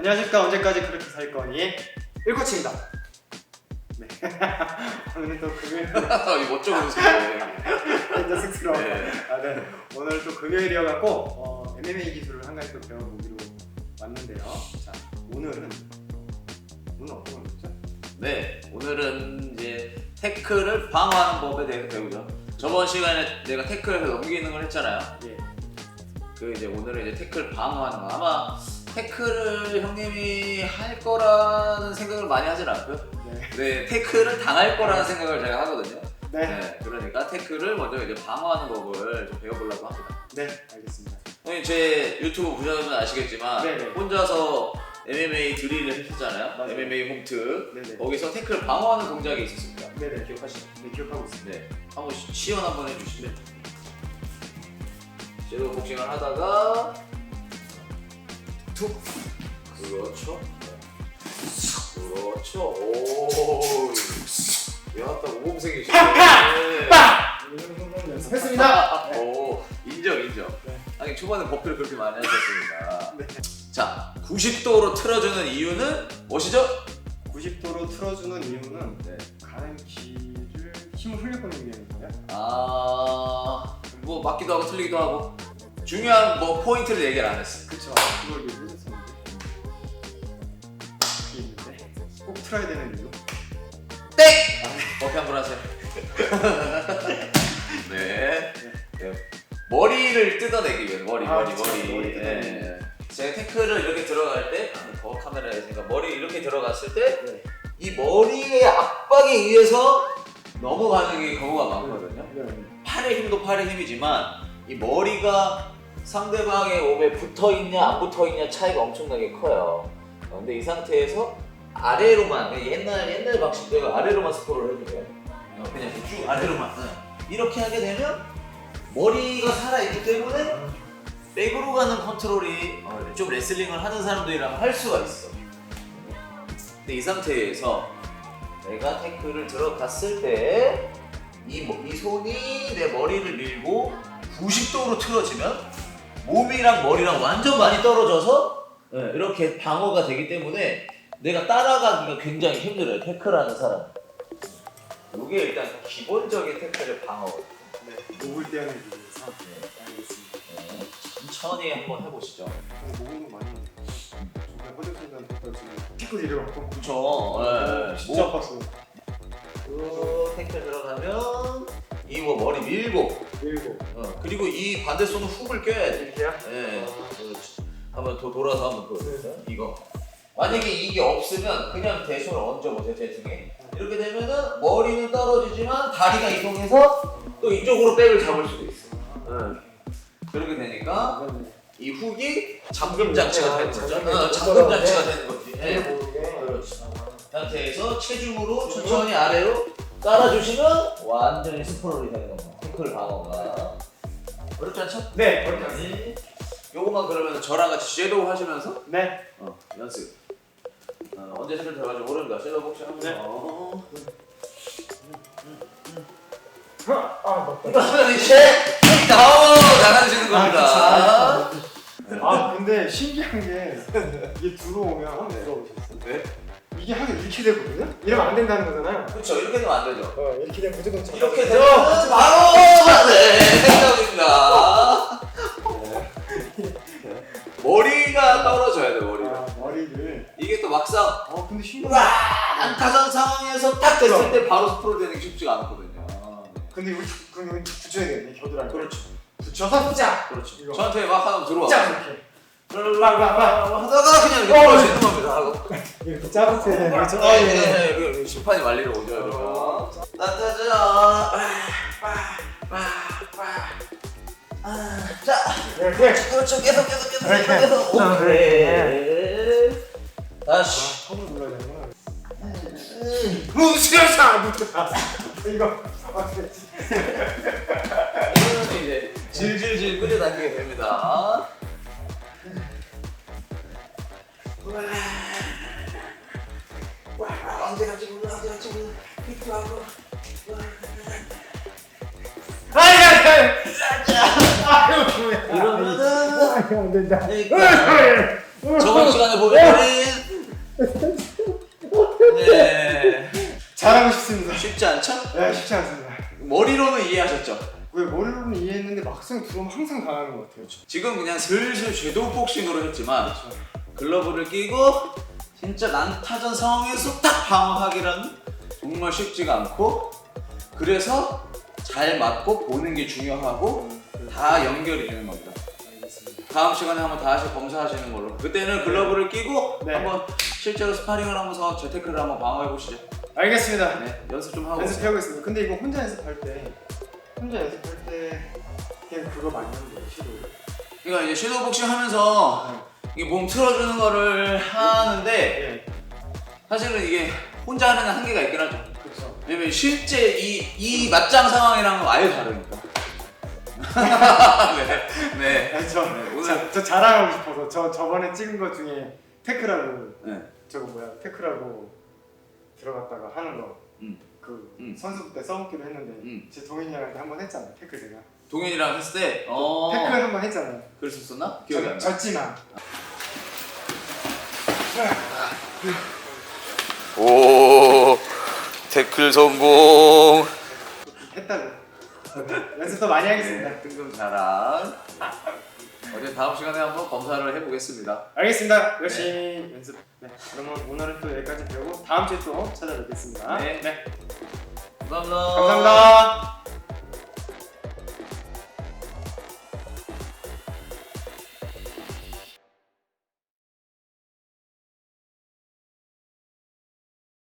안녕하십니까 언제까지 그렇게 살 거니 일코치입니다. 네. 오늘은 또 금요일 이 멋쩍은 소리예요. 완전 쑥스러워. 네. 아, 네. 오늘 또 금요일이어갖고 어, MMA 기술을 한 가지 또 배워보기로 왔는데요. 자 오늘은 오늘 어떤 걸 배우죠? 네, 오늘은 이제 태클을 방어하는 법에 대해서 배우죠. 저번 시간에 내가 태클에서 넘기는 걸 했잖아요. 예. 그 이제 오늘은 이제 태클 방어하는 거. 아마 태클을 형님이 할 거라는 생각을 많이 하진 않고요. 네. 네, 태클을 당할 거라는 생각을 제가 하거든요. 네. 네, 그러니까 태클을 먼저 이제 방어하는 법을 좀 배워보려고 합니다. 네. 알겠습니다. 형님 제 유튜브 보셔서 아시겠지만 네 네. 혼자서 MMA 드릴을 했었잖아요. 맞아요. MMA 홈트. 네 네. 거기서 태클 방어하는 동작이 있었습니다. 네네. 기억하시죠? 네 기억하고 있습니다. 네. 한번 시- 시연 한번 해주시면. 섀도우 복싱을 하다가 툭. 그렇죠. 그렇죠. 오. 야, 딱 모범생이시네. 연습했습니다. 오, 인정, 인정. 네. 하긴 초반에 버프를 그렇게 많이 하셨습니다. 네. 자, 90도로 틀어주는 이유는 무엇이죠? 90도로 틀어주는 이유는 네. 가는 길을 힘을 흘려보내는 게 있는데요. 아, 뭐 맞기도 하고 틀리기도 하고 중요한 뭐 포인트를 얘기를 안 했어. 그쵸. 그걸 틀어야 되는 이유. 땡! 버피 한번 하세요. 네. 네. 머리를 뜯어내기 위해 머리, 아, 머리. 머리. 머리 뜯어내기. 네. 제가 태클을 이렇게 들어갈 때, 아, 더 카메라에 있으니까 머리 이렇게 들어갔을 때, 네. 이 머리의 압박에 의해서 넘어가는 게 경우가 많거든요. 네. 팔의 힘도 팔의 힘이지만 이 머리가 상대방의 몸에 붙어 있냐 안 붙어 있냐 차이가 엄청나게 커요. 어, 근데 이 상태에서 아래로만 옛날 옛날 방식대로 아래로만 스포를 해주세요. 어, 그냥 이렇게 쭉 아래로만 응. 이렇게 하게 되면 머리가 살아 있기 때문에 백으로 가는 컨트롤이 어, 좀 레슬링을 하는 사람들이랑 할 수가 있어. 근데 이 상태에서 내가 태클을 들어갔을 때 이, 머- 이 손이 내 머리를 밀고 90도로 틀어지면 몸이랑 머리랑 완전 많이 떨어져서 예, 이렇게 방어가 되기 때문에 내가 따라가기가 굉장히 힘들어요 태클하는 사람 이게 일단 기본적인 태클의 방어 네. 목을 떼어내기 위해서. 네. 알겠습니다. 예, 천천히 한번 해보시죠 어, 많이. 덕분에 지금. 그쵸 예, 예. 진짜 목, 아팠어요. 그 태클 들어가면 이 뭐 머리 밀고 밀고. 어, 그리고 이 반대 손은 훅을 껴야 돼 이렇게요? 예. 아. 한번 더 돌아서 한번 더. 네. 이거. 만약에 이게 없으면 그냥 대 손을 얹어보세요, 제 등에. 이렇게 되면은 머리는 떨어지지만 다리가 이동해서 또 이쪽으로 백을 잡을 수도 있어. 예. 그렇게 되니까 아, 네. 이 훅이 잠금 장치가 되는 거죠. 잠금 어, 장치가 잠금 네. 장치가 되는 거지. 예. 모르게. 그렇지. 상태에서 체중으로 천천히 아래로 깔아주시면 완전히 스포롤이 되는 겁니다. 태클 방어가. 어렵지 않죠? 네. 어렵지 네. 요거만 그러면 저랑 같이 섀도우 하시면서 네. 어, 연습. 어, 언제 세를 들어가지 모릅니다. 섀도우 복싱 하면서. 네. 이제 나오 나가주시는 겁니다. 아 근데 신기한 게 이게 들어오면 네. 들어오셨어. 네. 이게 하게 이렇게 되거든요. 이러면 안 된다는 거잖아요. 그렇죠. 이렇게 되면 안 되죠. 어 이렇게 되면 무조건 잡아야 이렇게. 되면 바로 네 생각입니다. 머리가 떨어져야 돼또 막상 어 근데 신기해. 와 안타전 상황에서 딱 됐을 때 바로 스프로 되는 게 쉽지가 않거든요. 근데 툭- 그럼 툭 붙여야 되겠네 겨드랑이. 그렇죠. 붙여서 짜. 그렇죠. 이거. 저한테 막 하나 들어와. 짜 이렇게. 하다가 그냥 이렇게 떨어지는 겁니다. 하고. 이렇게 짜고 해야 되는 거죠. 네, 네, 네, 네. 심판이 말리러 오죠. 이러면. 나타자. 자, 이렇게. 그렇죠. 계속 계속 계속. 계속 계속. 자, 오케이. 다시. 손을 눌러야 되구나. 무시하자. 아, 이거. 아, 그래. 이거는 이제 질질질 끌어당기게 됩니다. 와, 언제 갈지 몰라, 언제 갈지 몰라. 아니 아니 아니. 아유 뭐야. 이러면은 안 된다. 그러니까 저번 시간에 보면은 네 잘하고 싶습니다. 쉽지 않죠? 네, 쉽지 않습니다. 머리로는 이해하셨죠? 왜 머리로는 이해했는데 막상 들어오면 항상 당하는 것 같아요. 지금 그냥 슬슬 섀도우 복싱으로 했지만 그렇죠. 글러브를 끼고 진짜 난타전 상황에서 딱 방어하기란 정말 쉽지가 않고 그래서 잘 맞고 보는 게 중요하고 다 연결이 되는 겁니다. 다음 시간에 한번 다시 검사하시는 걸로. 그때는 글러브를 끼고 네. 한번 실제로 스파링을 하면서 재테크를 한번 방어해 보시죠. 알겠습니다. 네, 연습 좀 하고 오세요. 연습해보고 있습니다. 근데 이거 혼자 연습할 때 혼자 연습할 때 그냥 그거 많이 하는 거예요, 시도. 그러니까 이제 섀도우 복싱 하면서 이게 몸 틀어주는 거를 하는데 네, 사실은 이게 혼자 하는 한계가 있긴 하죠. 그렇죠. 왜냐면 실제 이, 이 맞짱 상황이랑은 아예 다르니까. 네. 네. 아니, 저, 네, 오늘- 자, 저 자랑하고 싶어서 저 저번에 찍은 것 중에 테크라고 네. 저거 뭐야 테크라고 들어갔다가 하는 거. 음. 그 음. 선수 때 써먹기로 했는데 음. 제 동현이 형한테 한 번 했잖아요 테크 제가 동현이랑 했을 때, 어. 테크 한 번 했잖아요 그랬었나? 기억이 안 저, 나. 졌지만 오. 태클 성공. 했다고 연습 더 많이 하겠습니다 네, 뜬금 자랑. 어제 다음 시간에 한번 검사를 해보겠습니다. 알겠습니다 열심히 연습 네 그러면 오늘은 또 여기까지 배우고 다음 주에 또 찾아뵙겠습니다 네. 네. 감사합니다. 감사합니다